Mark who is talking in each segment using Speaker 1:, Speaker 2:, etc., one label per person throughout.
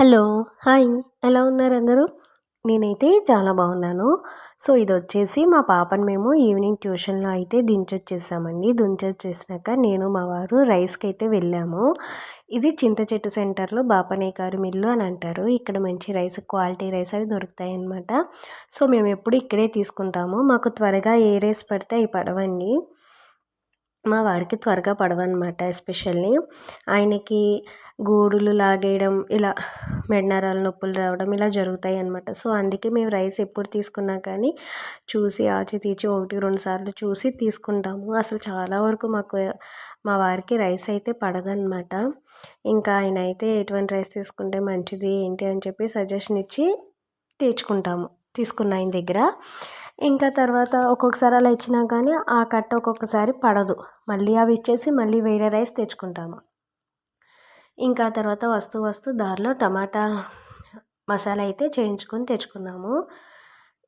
Speaker 1: Hello hi. ఎలా ఉన్నారు అందరూ? నేనైతే చాలా బాగున్నాను. సో ఇది వచ్చేసి మా పాపని మేము ఈవినింగ్ ట్యూషన్లో అయితే దించొచ్చేసామండి. దించొచ్చేసినాక నేను మా వారు రైస్కి అయితే వెళ్ళాము. ఇది చింత చెట్టు సెంటర్లో బాపనే గారు మిల్లు అని అంటారు. ఇక్కడ మంచి రైస్ క్వాలిటీ రైస్ అవి దొరుకుతాయి అన్నమాట సో మేము ఎప్పుడు ఇక్కడే తీసుకుంటాము. మాకు త్వరగా ఏ రైస్ పడితే అవి పడవండి. మా వారికి త్వరగా పడవన్నమాట ఎస్పెషల్లీ. ఆయనకి గోడులు లాగేయడం ఇలా మెడనరాల నొప్పులు రావడం ఇలా జరుగుతాయి అనమాట సో అందుకే మేము రైస్ ఎప్పుడు తీసుకున్నా కానీ చూసి ఆచి తీచి ఒకటి రెండు సార్లు చూసి తీసుకుంటాము. అసలు చాలా వరకు మాకు మా వారికి రైస్ అయితే పడదనమాట ఇంకా ఆయన అయితే ఎటువంటి రైస్ తీసుకుంటే మంచిది ఏంటి అని చెప్పి సజెషన్ ఇచ్చి తెచ్చుకుంటాము తీసుకున్న ఆయన దగ్గర. ఇంకా తర్వాత ఒక్కొక్కసారి అలా ఇచ్చినా కానీ ఆ కట్ట ఒక్కొక్కసారి పడదు. మళ్ళీ అవి ఇచ్చేసి మళ్ళీ వేరే రైస్ తెచ్చుకుంటాము. ఇంకా తర్వాత వస్తూ వస్తూ దారిలో టమాటా మసాలా అయితే చేయించుకొని తెచ్చుకున్నాము.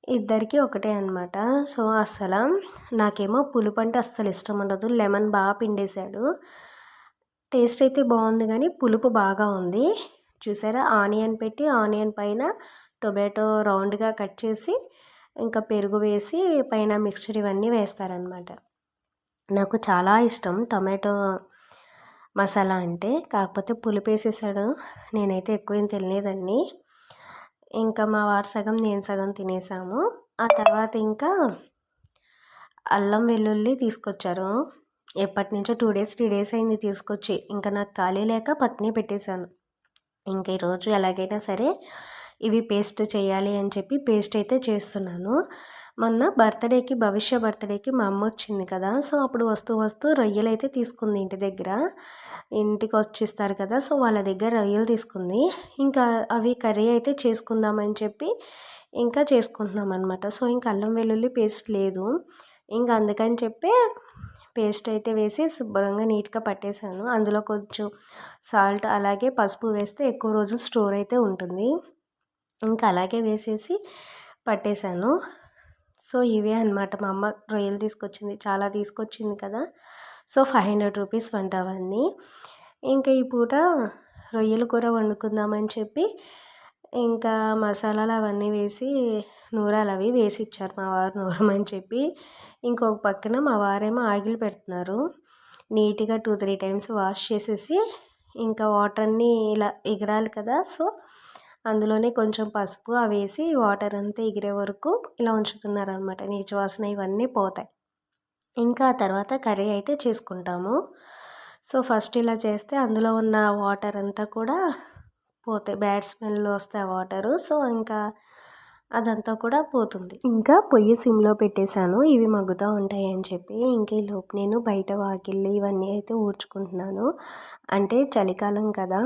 Speaker 1: ఇద్దరికి ఒకటే అనమాట సో అసలు నాకేమో పులుపు అంటే అస్సలు ఇష్టం ఉండదు. లెమన్ బాగా పిండేశాడు. టేస్ట్ అయితే బాగుంది కానీ పులుపు బాగా ఉంది. చూసారా? ఆనియన్ పెట్టి ఆనియన్ పైన టొమాటో రౌండ్గా కట్ చేసి ఇంకా పెరుగు వేసి పైన మిక్స్చర్ ఇవన్నీ వేస్తారనమాట. నాకు చాలా ఇష్టం టొమాటో మసాలా అంటే. కాకపోతే పులుపు వేసేసాడు నేనైతే ఎక్కువ ఏం తినలేదండి. ఇంకా మా వారు సగం నేను సగం తినేసాము. ఆ తర్వాత ఇంకా అల్లం వెల్లుల్లి తీసుకొచ్చారు. ఎప్పటి నుంచో టూ డేస్ త్రీ డేస్ అయింది తీసుకొచ్చి. ఇంకా నాకు ఖాళీ లేక పత్ని పెట్టేశాను. ఇంకా ఈరోజు ఎలాగైనా సరే ఇవి పేస్ట్ చేయాలి అని చెప్పి పేస్ట్ అయితే చేస్తున్నాను. మొన్న బర్త్డేకి భవిష్య బర్త్డేకి మా అమ్మ వచ్చింది కదా. సో అప్పుడు వస్తూ వస్తూ రొయ్యలు అయితే తీసుకుంది ఇంటి దగ్గర. ఇంటికి వచ్చిస్తారు కదా సో వాళ్ళ దగ్గర రొయ్యలు తీసుకుంది. ఇంకా అవి కర్రీ అయితే చేసుకుందామని చెప్పి ఇంకా చేసుకుంటున్నాం అనమాట సో ఇంకా అల్లం వెల్లుల్లి పేస్ట్ లేదు. ఇంకా అందుకని చెప్పి పేస్ట్ అయితే వేసి శుభ్రంగా నీట్గా పట్టేశాను. అందులో కొంచెం సాల్ట్ అలాగే పసుపు వేస్తే ఎక్కువ రోజులు స్టోర్ అయితే ఉంటుంది. ఇంకా అలాగే వేసేసి పట్టేశాను సో ఇవే అనమాట మా అమ్మ రొయ్యలు తీసుకొచ్చింది చాలా తీసుకొచ్చింది కదా. సో ఫైవ్ హండ్రెడ్ రూపీస్ వంట అవన్నీ. ఇంకా ఈ పూట రొయ్యలు కూర వండుకుందామని చెప్పి ఇంకా మసాలాలు అవన్నీ వేసి నూరాలు అవి వేసి ఇచ్చారు మా వారు నూరమని చెప్పి. ఇంకొక పక్కన మా వారేమో ఆగిలి పెడుతున్నారు. నీట్గా టూ త్రీ టైమ్స్ వాష్ చేసేసి ఇంకా వాటర్ని ఇలా ఎగరాలి కదా. సో అందులోనే కొంచెం పసుపు అవి వేసి వాటర్ అంతా ఎగిరే వరకు ఇలా ఉంచుతున్నారు అనమాట నీచు వాసన ఇవన్నీ పోతాయి. ఇంకా తర్వాత కర్రీ అయితే చేసుకుంటాము. సో ఫస్ట్ ఇలా చేస్తే అందులో ఉన్న వాటర్ అంతా కూడా పోతాయి. బ్యాడ్ స్మెల్ వస్తాయి వాటరు. సో ఇంకా అదంతా కూడా పోతుంది. ఇంకా పొయ్యి సిమ్లో పెట్టేశాను. ఇవి మగ్గుతూ ఉంటాయి అని చెప్పి ఇంకే ఈ లోపు నేను బయట వాకిళ్ళు ఇవన్నీ అయితే ఊడ్చుకుంటున్నాను. అంటే చలికాలం కదా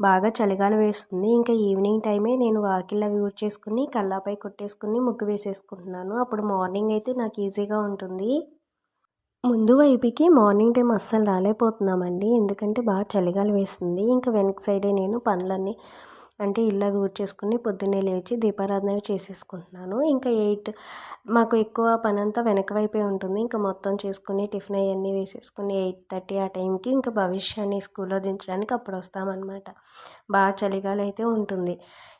Speaker 1: బాగా చలిగాలి వేస్తుంది. ఇంకా ఈవినింగ్ టైమే నేను వాకిళ్ళు అవి ఊడ్చేసుకుని కల్లాపై కొట్టేసుకుని ముగ్గు వేసేసుకుంటున్నాను. అప్పుడు మార్నింగ్ అయితే నాకు ఈజీగా ఉంటుంది. ముందు వైపుకి మార్నింగ్ టైం అస్సలు రాలేకపోతున్నామండి. ఎందుకంటే బాగా చలిగాలు వేస్తుంది. ఇంకా వెనక సైడే నేను పనులన్నీ అంటే ఇల్లు అవి ఊడ్చేసుకుని పొద్దున్నే లేచి దీపారాధన చేసేసుకుంటున్నాను. ఇంకా ఎయిట్ మాకు ఎక్కువ పని అంతా వెనక వైపే ఉంటుంది. ఇంకా మొత్తం చేసుకుని టిఫిన్ అవన్నీ వేసేసుకుని ఎయిట్ థర్టీ ఆ టైంకి ఇంకా భవిష్యాన్ని స్కూల్లో దించడానికి అప్పుడు వస్తామన్నమాట. బాగా చలిగాలి అయితే ఉంటుంది.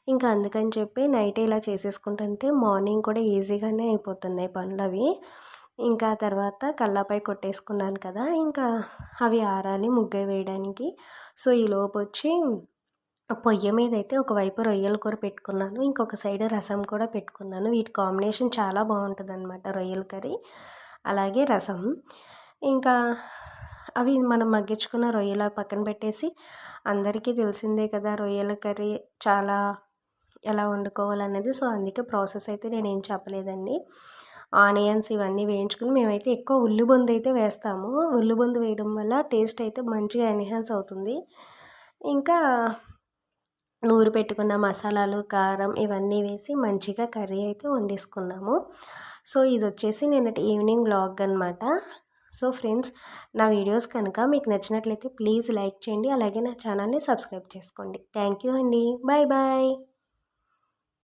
Speaker 1: ఇంకా అందుకని చెప్పి నైట్ ఇలా చేసేసుకుంటుంటే మార్నింగ్ కూడా ఈజీగానే అయిపోతున్నాయి పనులు అవి. ఇంకా తర్వాత కల్లాపై కొట్టేసుకున్నాను కదా ఇంకా అవి ఆరాలి ముగ్గ వేయడానికి. సో ఈ లోపు వచ్చి పొయ్యి మీద అయితే ఒకవైపు రొయ్యల కూర పెట్టుకున్నాను ఇంకొక సైడ్ రసం కూడా పెట్టుకున్నాను. వీటి కాంబినేషన్ చాలా బాగుంటుంది అనమాట రొయ్యల కర్రీ అలాగే రసం. ఇంకా అవి మనం మగ్గించుకున్న రొయ్యల పక్కన పెట్టేసి అందరికీ తెలిసిందే కదా రొయ్యల కర్రీ చాలా ఎలా వండుకోవాలనేది. సో అందుకే ప్రాసెస్ అయితే నేను ఏం చెప్పలేదండి. ఆనియన్స్ ఇవన్నీ వేయించుకుని మేమైతే ఎక్కువ ఉల్లిబొందు అయితే వేస్తాము. ఉల్లి బొందు వేయడం వల్ల టేస్ట్ అయితే మంచిగా ఎన్హాన్స్ అవుతుంది. ఇంకా నూరు పెట్టుకున్న మసాలాలు కారం ఇవన్నీ వేసి మంచిగా కర్రీ అయితే వండేసుకున్నాము సో ఇది వచ్చేసి నేను ఈవినింగ్ బ్లాగ్ అనమాట సో ఫ్రెండ్స్ నా వీడియోస్ కనుక మీకు నచ్చినట్లయితే ప్లీజ్ లైక్ చేయండి. అలాగే నా ఛానల్ని సబ్స్క్రైబ్ చేసుకోండి. థ్యాంక్ యూ అండి. Bye bye.